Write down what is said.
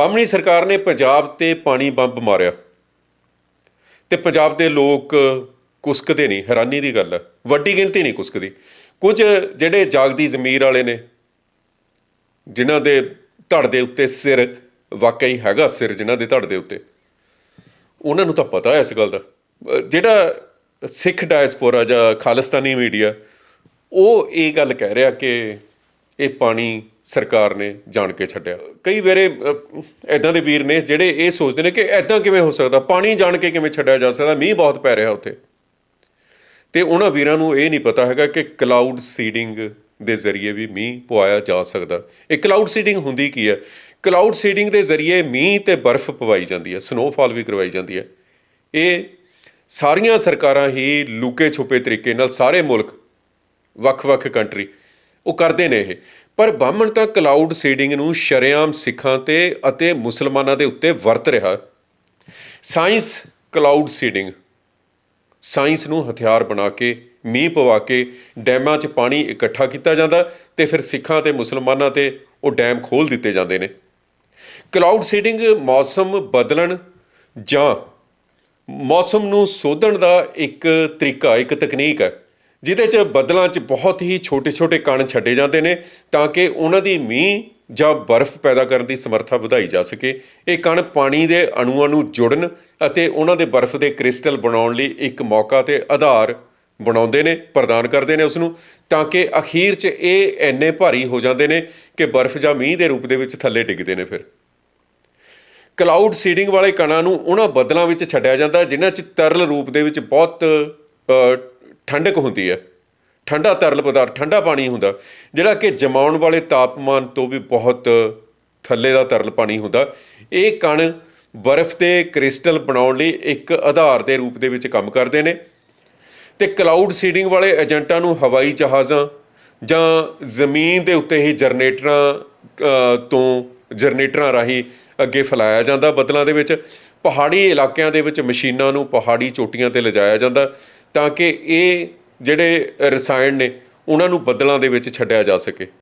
ਬਾਮਣੀ ਸਰਕਾਰ ਨੇ ਪੰਜਾਬ ਤੇ ਪਾਣੀ ਬੰਬ ਮਾਰਿਆ। ਤੇ ਪੰਜਾਬ ਦੇ ਲੋਕ ਕੁਸਕਦੇ ਨਹੀਂ, ਹੈਰਾਨੀ ਦੀ ਗੱਲ ਹੈ ਵੱਡੀ ਗਿਣਤੀ ਨਹੀਂ ਕੁਸਕਦੀ। ਕੁਝ ਜਿਹੜੇ ਜਾਗਦੀ ਜ਼ਮੀਰ ਵਾਲੇ ਨੇ, ਜਿਨ੍ਹਾਂ ਦੇ ਧੜ ਦੇ ਉੱਤੇ ਸਿਰ ਵਾਕਈ ਹੈਗਾ ਸਿਰ, ਜਿਨ੍ਹਾਂ ਦੇ ਧੜ ਦੇ ਉੱਤੇ, ਉਹਨਾਂ ਨੂੰ ਤਾਂ ਪਤਾ ਹੈ ਇਸ ਗੱਲ ਦਾ। ਜਿਹੜਾ ਸਿੱਖ ਡਾਇਸਪੋਰਾ ਜਾਂ ਖਾਲਿਸਤਾਨੀ ਮੀਡੀਆ, ਉਹ ਇਹ ਗੱਲ ਕਹਿ ਰਿਹਾ ਕਿ ਇਹ ਪਾਣੀ ਸਰਕਾਰ ਨੇ ਜਾਣ ਕੇ ਛੱਡਿਆ। ਕਈ ਵੇਰੇ ਐਦਾਂ ਦੇ ਵੀਰ ਨੇ ਜਿਹੜੇ ਇਹ ਸੋਚਦੇ ਨੇ ਕਿ ਐਦਾਂ ਕਿਵੇਂ ਹੋ ਸਕਦਾ? ਪਾਣੀ ਜਾਣ ਕੇ ਕਿਵੇਂ ਛੱਡਿਆ ਜਾ ਸਕਦਾ? ਮੀਂਹ ਬਹੁਤ ਪੈ ਰਿਹਾ ਉੱਥੇ। ਤੇ ਉਹਨਾਂ ਵੀਰਾਂ ਨੂੰ ਇਹ ਨਹੀਂ ਪਤਾ ਹੈਗਾ ਕਿ ਕਲਾਊਡ ਸੀਡਿੰਗ ਦੇ ਜ਼ਰੀਏ ਵੀ ਮੀਂਹ ਪਵਾਇਆ ਜਾ ਸਕਦਾ। ਇਹ ਕਲਾਊਡ ਸੀਡਿੰਗ ਹੁੰਦੀ ਕੀ ਹੈ? ਕਲਾਊਡ ਸੀਡਿੰਗ ਦੇ ਜ਼ਰੀਏ ਮੀਂਹ ਤੇ ਬਰਫ਼ ਪਵਾਈ ਜਾਂਦੀ ਹੈ ਸਨੋਫਾਲ ਵੀ ਕਰਵਾਈ ਜਾਂਦੀ ਹੈ। ਇਹ ਸਾਰੀਆਂ ਸਰਕਾਰਾਂ ਹੀ ਲੁਕੇ ਛੁਪੇ ਤਰੀਕੇ ਨਾਲ ਸਾਰੇ ਮੁਲਕ, ਵੱਖ-ਵੱਖ ਕੰਟਰੀ ਉਹ ਕਰਦੇ ਨੇ ਇਹ। ਪਰ ਬਾਹਮਣ ਤਾਂ ਕਲਾਊਡ ਸੀਡਿੰਗ ਨੂੰ ਸ਼ਰੇਆਮ ਸਿੱਖਾਂ ਤੇ ਅਤੇ ਮੁਸਲਮਾਨਾਂ ਦੇ ਉੱਤੇ ਵਰਤ ਰਿਹਾ। Science cloud seeding. ਸਾਇੰਸ ਨੂੰ ਹਥਿਆਰ ਬਣਾ ਕੇ, ਮੀਂਹ ਪਵਾ ਕੇ, ਡੈਮਾਂ 'ਚ ਪਾਣੀ ਇਕੱਠਾ ਕੀਤਾ ਜਾਂਦਾ ਤੇ ਫਿਰ ਸਿੱਖਾਂ ਤੇ ਮੁਸਲਮਾਨਾਂ ਤੇ ਉਹ ਡੈਮ ਖੋਲ ਦਿੱਤੇ ਜਾਂਦੇ ਨੇ। ਕਲਾਊਡ ਸੀਡਿੰਗ ਮੌਸਮ ਬਦਲਣ ਜਾਂ ਮੌਸਮ ਨੂੰ ਸੋਧਣ ਦਾ ਇੱਕ ਤਰੀਕਾ, ਇੱਕ ਤਕਨੀਕ ਹੈ। ਜਿਹਦੇ 'ਚ ਬੱਦਲਾਂ 'ਚ ਬਹੁਤ ਹੀ ਛੋਟੇ-ਛੋਟੇ ਕਣ ਛੱਡੇ ਜਾਂਦੇ ਨੇ ਤਾਂ ਕਿ ਉਹਨਾਂ ਦੀ ਮੀਂਹ ਜਾਂ ਬਰਫ਼ ਪੈਦਾ ਕਰਨ ਦੀ ਸਮਰੱਥਾ ਵਧਾਈ ਜਾ ਸਕੇ। ਇਹ ਕਣ ਪਾਣੀ ਦੇ ਅਣੂਆਂ ਨੂੰ ਜੁੜਨ ਅਤੇ ਉਹਨਾਂ ਦੇ ਬਰਫ਼ ਦੇ ਕ੍ਰਿਸਟਲ ਬਣਾਉਣ ਲਈ ਇੱਕ ਮੌਕਾ ਤੇ ਆਧਾਰ ਬਣਾਉਂਦੇ ਨੇ, ਪ੍ਰਦਾਨ ਕਰਦੇ ਨੇ ਉਸ ਨੂੰ ਤਾਂ ਕਿ ਅਖੀਰ 'ਚ ਇਹ ਐਨੇ ਭਾਰੀ ਹੋ ਜਾਂਦੇ ਨੇ ਕਿ ਬਰਫ਼ ਜਾਂ ਮੀਂਹ ਦੇ ਰੂਪ ਦੇ ਵਿੱਚ ਥੱਲੇ ਡਿੱਗਦੇ ਨੇ ਫਿਰ। ਕਲਾਊਡ ਸੀਡਿੰਗ ਵਾਲੇ ਕਣਾਂ ਨੂੰ ਉਹਨਾਂ ਬੱਦਲਾਂ ਵਿੱਚ ਛੱਡਿਆ ਜਾਂਦਾ, ਜਿਨ੍ਹਾਂ 'ਚ ਤਰਲ ਰੂਪ ਦੇ ਵਿੱਚ ਬਹੁਤ ਠੰਡਕ ਹੁੰਦੀ ਹੈ। ਠੰਡਾ ਤਰਲ ਪਦਾਰਥ, ਠੰਡਾ ਪਾਣੀ ਹੁੰਦਾ। ਜਿਹੜਾ ਕਿ ਜਮਾਉਣ ਵਾਲੇ ਤਾਪਮਾਨ ਤੋਂ ਵੀ ਬਹੁਤ ਥੱਲੇ ਦਾ ਤਰਲ ਪਾਣੀ ਹੁੰਦਾ। ਇਹ ਕਣ ਬਰਫ਼ ਦੇ ਕ੍ਰਿਸਟਲ ਬਣਾਉਣ ਲਈ ਇੱਕ ਆਧਾਰ ਦੇ ਰੂਪ ਦੇ ਵਿੱਚ ਕੰਮ ਕਰਦੇ ਨੇ। ਤੇ ਕਲਾਊਡ ਸੀਡਿੰਗ ਵਾਲੇ ਏਜੰਟਾਂ ਨੂੰ ਹਵਾਈ ਜਹਾਜ਼ਾਂ ਜਾਂ ਜ਼ਮੀਨ ਦੇ ਉੱਤੇ ਹੀ ਜਨਰੇਟਰਾਂ ਤੋਂ ਜਨਰੇਟਰਾਂ ਰਾਹੀਂ ਅੱਗੇ ਫੈਲਾਇਆ ਜਾਂਦਾ ਬਦਲਾਂ ਦੇ ਵਿੱਚ। ਪਹਾੜੀ ਇਲਾਕਿਆਂ ਦੇ ਵਿੱਚ ਮਸ਼ੀਨਾਂ ਨੂੰ ਪਹਾੜੀ ਚੋਟੀਆਂ ਤੇ ਲਿਜਾਇਆ ਜਾਂਦਾ। ਤਾਂ ਕਿ ਇਹ ਜਿਹੜੇ ਰਸਾਇਣ ਨੇ ਉਹਨਾਂ ਨੂੰ ਬੱਦਲਾਂ ਦੇ ਵਿੱਚ ਛੱਡਿਆ ਜਾ ਸਕੇ।